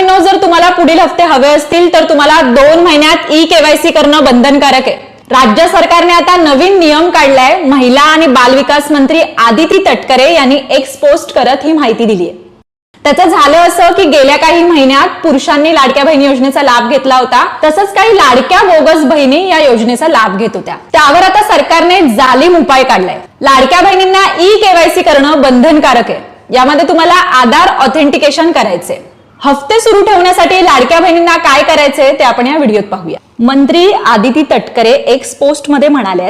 भगिनींनो जर तुम्हाला पुढील हफ्ते हवे असतील तर तुम्हाला दोन महिन्यात ई केवायसी करणं बंधनकारक आहे. राज्य सरकारने आता नवीन नियम काढलाय. महिला आणि बालविकास मंत्री आदिती तटकरे यांनी एक्स पोस्ट करत ही माहिती दिली आहे. त्याचं झालं असं की गेल्या काही महिन्यात पुरुषांनी लाडक्या बहिणी योजनेचा लाभ घेतला होता. तसंच काही लाडक्या बोगस बहिणी या योजनेचा लाभ घेत होत्या. त्यावर आता सरकारने जालीम उपाय काढलाय. लाडक्या बहिणींना ई केवायसी करणं बंधनकारक आहे. यामध्ये तुम्हाला आधार ऑथेंटिकेशन करायचे हफ्ते सुरू ठेवण्यासाठी लाडक्या बहिणींना काय करायचे ते आपण या व्हिडिओत पाहूया. मंत्री आदिती तटकरे एक्स पोस्टमध्ये म्हणाले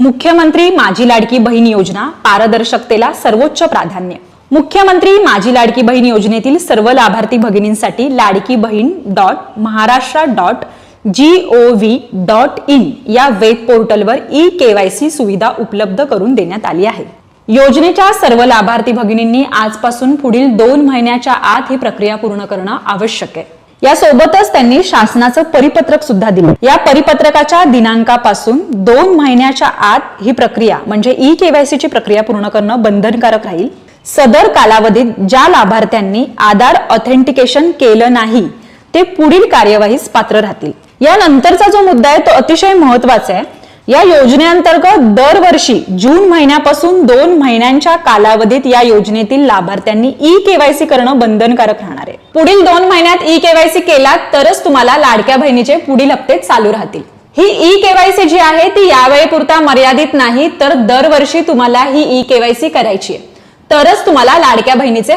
मुख्यमंत्री माझी लाडकी बहीण योजना पारदर्शकतेला सर्वोच्च प्राधान्य. मुख्यमंत्री माझी लाडकी बहीण योजनेतील सर्व लाभार्थी भगिनींसाठी Ladki Bahin dot Maharashtra dot G O V dot in या वेब पोर्टलवर ई केवायसी सुविधा उपलब्ध करून देण्यात आली आहे. योजनेच्या सर्व लाभार्थी भगिनींनी आजपासून पुढील दोन महिन्याच्या आत ही प्रक्रिया पूर्ण करणं आवश्यक आहे. यासोबतच त्यांनी शासनाचं परिपत्रक सुद्धा दिलं. या परिपत्रकाच्या दिनांकापासून दोन महिन्याच्या आत ही प्रक्रिया म्हणजे ई केवायसी ची प्रक्रिया पूर्ण करणं बंधनकारक राहील. सदर कालावधीत ज्या लाभार्थ्यांनी आधार ऑथेंटिकेशन केलं नाही ते पुढील कार्यवाहीस पात्र राहतील. यानंतरचा जो मुद्दा आहे तो अतिशय महत्त्वाचा आहे. या योजनेअंतर्गत दरवर्षी जून महिन्यापासून दोन महिन्यांच्या कालावधीत या योजनेतील लाभार्थ्यांनी ई केवायसी करणं बंधनकारक राहणार आहे. पुढील दोन महिन्यात ई केवायसी केला तरच तुम्हाला लाडक्या बहिणीचे पुढील हप्ते चालू राहतील. ही ई केवायसी जी आहे ती यावेळी पुरता मर्यादित नाही तर दरवर्षी तुम्हाला ही ई केवायसी करायची आहे. तरच तुम्हाला लाडक्या बहिणीचे